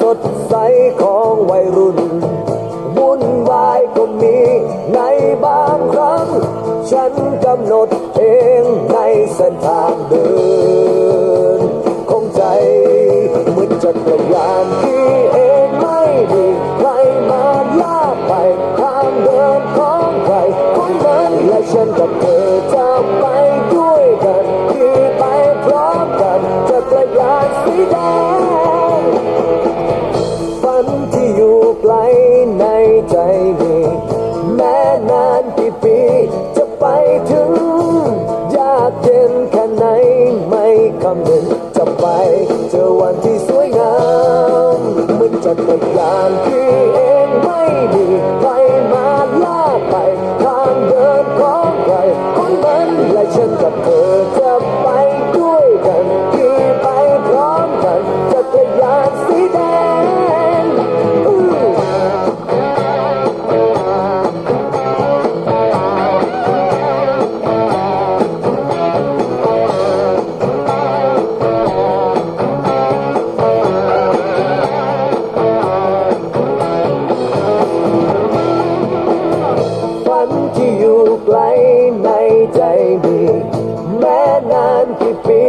สดใสของวัยรุ่น วุ่นวายก็มีในบางครั้ง ฉันกำหนดเองในเส้นทางเดิน ของใจเมือจักรยานที่เองไม่ดีใครมาลากไปทางเดินของใครคนนั้นและฉันกับเธอจะไป ไม่คำนึงจะไป เจอวันที่สวยงามเหมือนจักรยานที่เองไม่มีใครมาลาไป ฝันที่อยู่ไกลในใจมี แม้นานกี่ปี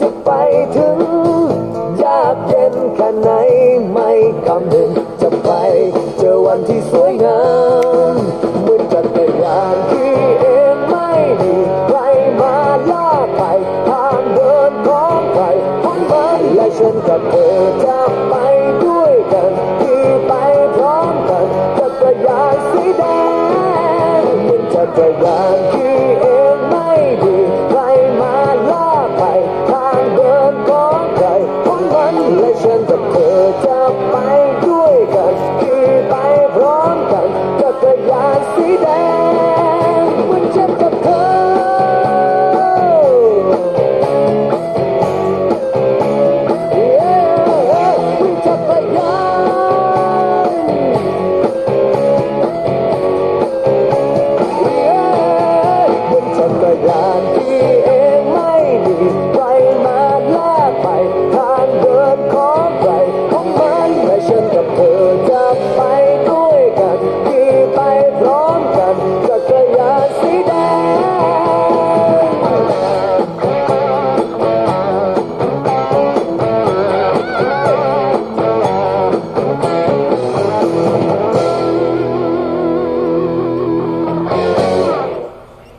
จะไปถึง ยากเย็นแค่ไหนไม่คำนึงจะไป เจอวันที่สวยงามเหมือนจักรยานที่เองไม่มีใครมาลากไปทางเดินของใครของมันและฉันกับเธอ